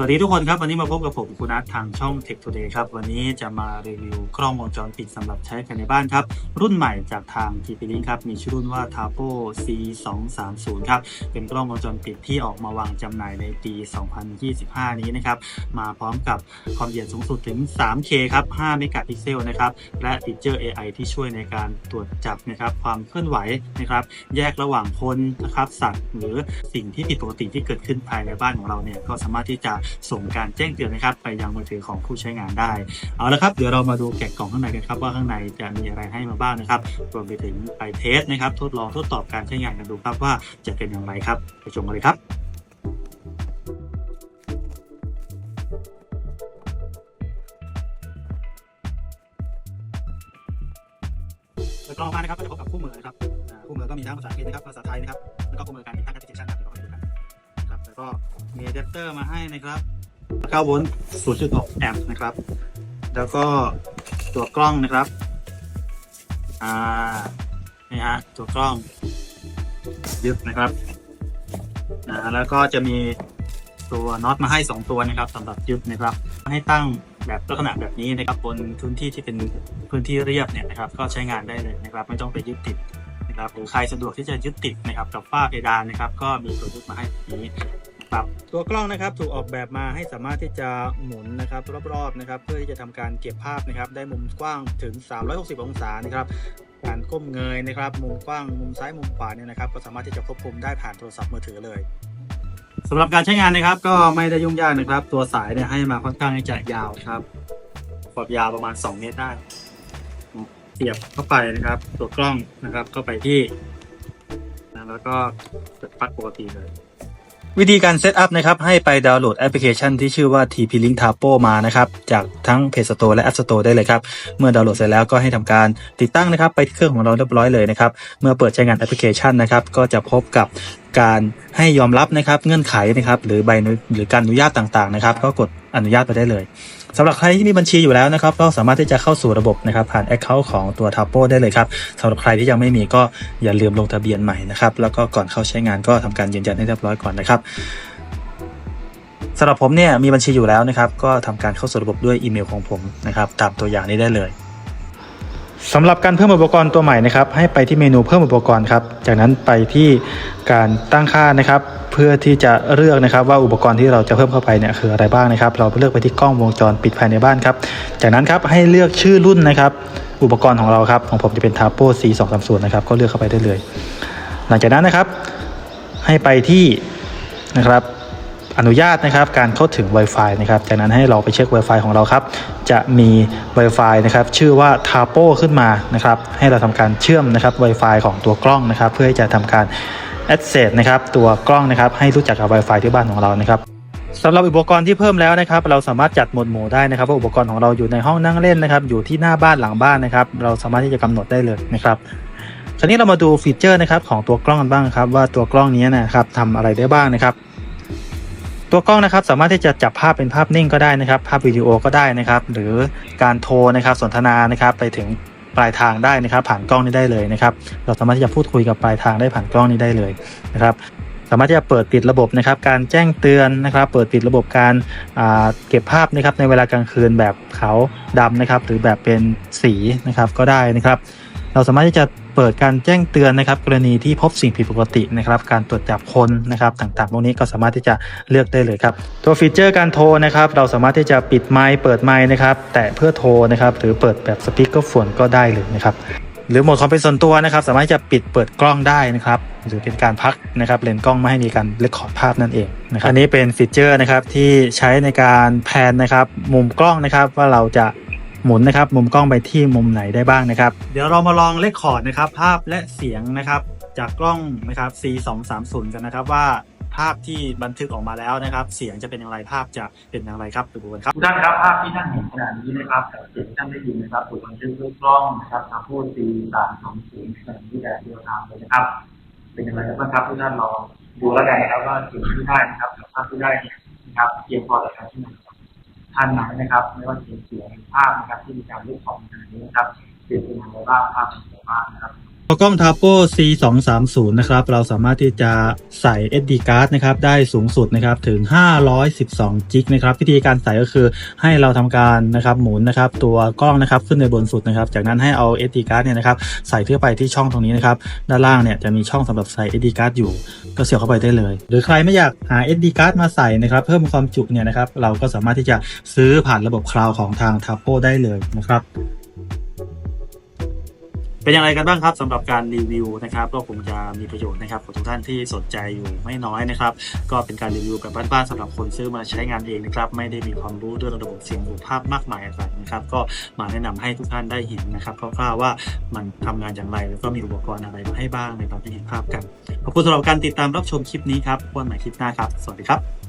สวัสดีทุกคนครับ วันนี้มาพบกับผมคุณนัททางช่อง Tech Today ครับ วันนี้จะมารีวิวกล้องวงจรปิดสำหรับใช้ภายในบ้านครับ รุ่นใหม่จากทาง TP Link ครับ มีชื่อรุ่นว่า Tapo C230 ครับ เป็นกล้องวงจรปิดที่ออกมาวางจำหน่ายในปี 2025 นี้นะครับ มาพร้อมกับความละเอียดสูงสุดถึง 3K ครับ 5 เมกะพิกเซลนะครับ และฟีเจอร์ AI ที่ช่วยในการตรวจจับนะครับความเคลื่อนไหวนะครับ แยกระหว่างคนนะครับสัตว์หรือสิ่งที่ผิดปกติที่เกิดขึ้นภายในบ้านของเราเนี่ยก็สามารถที่จะส่งการแจ้งเตือนนะครับไปยังมือถือของผู้ใช้งานได้ เอาละครับ เดี๋ยวเรามาดูแกะกล่องข้างในกันครับว่าข้างในจะมีอะไรให้มาบ้างนะครับ รวมไปถึงไปเทสนะครับ ทดลองทดสอบการใช้งานกันดูครับว่าจะเป็นอย่างไรครับไปชมกันเลยครับเปิดกล้องมานะครับก็จะพบกับคู่มือนะครับคู่มือก็มีทั้งภาษาอังกฤษนะครับภาษาไทยนะครับแล้วก็คู่มือการติดตั้งแอปพลิเคชันครับเดี๋ยวเราไปดูกันะครับ ก็มีอะแดปเตอร์มาให้นะครับ9โวลต์0.6แอมป์นะครับ แล้วก็ตัวกล้องนะครับ อ่า นี่ฮะ ตัวกล้องยึดนะครับอ่าแล้วก็จะมีตัวน็อตมาให้2ตัวนะครับสำหรับยึดนะครับ ให้ตั้งแบบลักษณะแบบนี้นะครับบนพื้นที่ที่เป็นพื้นที่เรียบเนี่ยนะครับ ก็ใช้งานได้เลยนะครับ ไม่ต้องไปยึดติดนะครับหรือใครสะดวกที่จะยึดติดนะครับกับฝ้าเพดานนะครับ ก็มีตัวยึดมาให้แบบนี้ ครับ ตัวกล้องนะครับถูกออกแบบมาให้สามารถที่จะหมุนนะครับรอบๆนะครับเพื่อที่จะทำการเก็บภาพนะครับได้มุมกว้างถึง 360 องศานะครับการก้มเงยนะครับมุมกว้างมุมซ้ายมุมขวาเนี่ยนะครับก็สามารถที่จะควบคุมได้ผ่านโทรศัพท์มือถือเลยสำหรับการใช้งานนะครับก็ไม่ได้ยุ่งยากนะครับ ตัวสายเนี่ยให้มาค่อนข้างที่จะยาวครับความยาวประมาณ 2 เมตรได้เสียบเข้าไปนะครับ ตัวกล้องนะครับเข้าไปที่ แล้วก็เปิดปลั๊กปกติเลย วิธีการเซตอัพนะครับให้ไปดาวน์โหลดแอปพลิเคชันที่ชื่อว่า TP Link Tapo มานะครับจากทั้ง Play Store และ App Store ได้เลยครับ เมื่อดาวน์โหลดเสร็จแล้วก็ให้ทำการติดตั้งนะครับ ไปที่เครื่องของเราเรียบร้อยเลยนะครับ เมื่อเปิดใช้งานแอปพลิเคชันนะครับ ก็จะพบกับการให้ยอมรับนะครับเงื่อนไขนะครับหรือใบหรือการอนุญาตต่างๆนะครับ ก็กดอนุญาตไปได้เลย สำหรับใครที่มีบัญชีอยู่แล้วนะครับก็สามารถที่จะเข้าสู่ระบบนะครับผ่าน Account ของตัว Tapo ได้เลยครับสำหรับใครที่ยังไม่มีก็อย่าลืมลงทะเบียนใหม่นะครับแล้วก็ก่อนเข้าใช้งานก็ทำการยืนยันให้เรียบร้อยก่อนนะครับสำหรับผมเนี่ยมีบัญชีอยู่แล้วนะครับก็ทำการเข้าสู่ระบบด้วยอีเมลของผมนะครับตามตัวอย่างนี้ได้เลย สำหรับการเพิ่มอุปกรณ์ตัวใหม่นะครับ ให้ไปที่เมนูเพิ่มอุปกรณ์ครับ จากนั้นไปที่การตั้งค่านะครับ เพื่อที่จะเลือกนะครับว่าอุปกรณ์ที่เราจะเพิ่มเข้าไปเนี่ยคืออะไรบ้างนะครับ เราเลือกไปที่กล้องวงจรปิดภายในบ้านครับ จากนั้นครับให้เลือกชื่อรุ่นนะครับ อุปกรณ์ของเราครับของผมจะเป็น Tapo C230 นะครับก็เลือกเข้าไปได้เลย หลังจากนั้นนะครับ ให้ไปที่นะครับ อนุญาตนะครับการเข้าถึง Wi-Fi นะครับ จากนั้นให้เราไปเช็ค Wi-Fi ของเราครับ จะมี Wi-Fi นะครับชื่อว่า Tapo ขึ้นมานะครับ ให้เราทำการเชื่อมนะครับ Wi-Fi ของตัวกล้องนะครับ เพื่อที่จะทำการ access นะครับตัวกล้องนะครับให้รู้จักกับ Wi-Fi ที่บ้านของเรานะครับสำหรับอุปกรณ์ที่เพิ่มแล้วนะครับ เราสามารถจัดหมวดหมู่ได้นะครับว่าอุปกรณ์ของเราอยู่ในห้องนั่งเล่นนะครับ อยู่ที่หน้าบ้านหลังบ้านนะครับ เราสามารถที่จะกำหนดได้เลยนะครับคราวนี้เรามาดูฟีเจอร์นะครับของตัวกล้องกันบ้างครับว่าตัวกล้องนี้นะครับทำอะไรได้บ้างนะครับ ตัวกล้องนะครับสามารถที่จะจับภาพเป็นภาพนิ่งก็ได้นะครับ ภาพวิดีโอก็ได้นะครับ หรือการโทรนะครับสนทนานะครับไปถึงปลายทางได้นะครับ ผ่านกล้องนี้ได้เลยนะครับ เราสามารถที่จะพูดคุยกับปลายทางได้ผ่านกล้องนี้ได้เลยนะครับ สามารถที่จะเปิดปิดระบบนะครับ การแจ้งเตือนนะครับ เปิดปิดระบบการาเก็บภาพนะครับในเวลากลางคืนแบบขาวดำนะครับ หรือแบบเป็นสีนะครับก็ได้นะครับ เราสามารถที่จะ เปิดการแจ้งเตือนนะครับ กรณีที่พบสิ่งผิดปกตินะครับ การตรวจจับคนนะครับต่างๆพวกนี้ก็สามารถที่จะเลือกได้เลยครับ ตัวฟีเจอร์การโทรนะครับ เราสามารถที่จะปิดไมค์เปิดไมค์นะครับ แต่เพื่อโทรนะครับ หรือเปิดแบบสปีกเกอร์โฟนก็ได้เลยนะครับหรือโหมดความเป็นส่วนตัวนะครับ สามารถจะปิดเปิดกล้องได้นะครับ หรือเป็นการพักนะครับเลนกล้องไม่ให้มีการเลคคอร์ดภาพนั่นเองนะครับอันนี้เป็นฟีเจอร์นะครับที่ใช้ในการแพนนะครับ มุมกล้องนะครับว่าเราจะ หมุนนะครับ มุมกล้องไปที่มุมไหนได้บ้างนะครับ เดี๋ยวเรามาลองเลคคอร์ดนะครับ ภาพและเสียงนะครับ จากกล้องนะครับ C230 กันนะครับว่าภาพที่บันทึกออกมาแล้วนะครับ เสียงจะเป็นอย่างไรภาพจะเป็นอย่างไรครับไปดูกันครับทุกท่านครับภาพที่ท่านเห็นขณะนี้นะครับกับเสียงที่ท่านได้ยินนะครับถูกบันทึกด้วยกล้องนะครับทางพูดตีสามสองศูนย์ขณะที่แต่เดียวทางเลยนะครับ เป็นอย่างไรกันบ้างครับทุกท่านลองดูแล้วกันนะครับว่าเสียงที่ได้นะครับกับภาพที่ได้นะครับเพียงพอต่อการที่ไหน ท่านไหนนะครับ ไม่ว่าเสียงเสียงภาพนะครับ ที่มีการเลือกของขณะนี้นะครับเปลี่ยนเป็นอย่างไรบ้างภาพเป็นอย่างไรบ้างนะครับ พอกล้อง t a p o C 2 3 0นะครับ เราสามารถที่จะใส่ SD card นะครับ ได้สูงสุดนะครับ ถึง 512จิกนะครับ วิธีการใส่ก็คือให้เราทำการนะครับ หมุนนะครับ ตัวกล้องนะครับ ขึ้นในบนสุดนะครับ จากนั้นให้เอา SD card เนี่ยนะครับ ใส่เข้าไปที่ช่องตรงนี้นะครับ ด้านล่างเนี่ยจะมีช่องสำหรับใส่ SD card อยู่ ก็เสียบเข้าไปได้เลย หรือใครไม่อยากหา SD card มาใส่นะครับ เพิ่มความจุเนี่ยนะครับ เราก็สามารถที่จะซื้อผ่านระบบคลาวของทาง t a p o ได้เลยนะครับ เป็นอย่างไรกันบ้างครับสำหรับการรีวิวนะครับก็คงจะมีประโยชน์นะครับของทุกท่านที่สนใจอยู่ไม่น้อยนะครับ ก็เป็นการรีวิวแบบบ้านๆสำหรับคนซื้อมาใช้งานเองนะครับไม่ได้มีความรู้เรื่องระบบเสียงหรือภาพมากมายอะไรนะครับ ก็มาแนะนำให้ทุกท่านได้เห็นนะครับคร่าวๆว่ามันทำงานอย่างไรแล้วก็มีอุปกรณ์อะไรมาให้บ้างในตอนที่เห็นภาพกันขอบคุณสำหรับการติดตามรับชมคลิปนี้ครับพบกันใหม่คลิปหน้าครับ สวัสดีครับ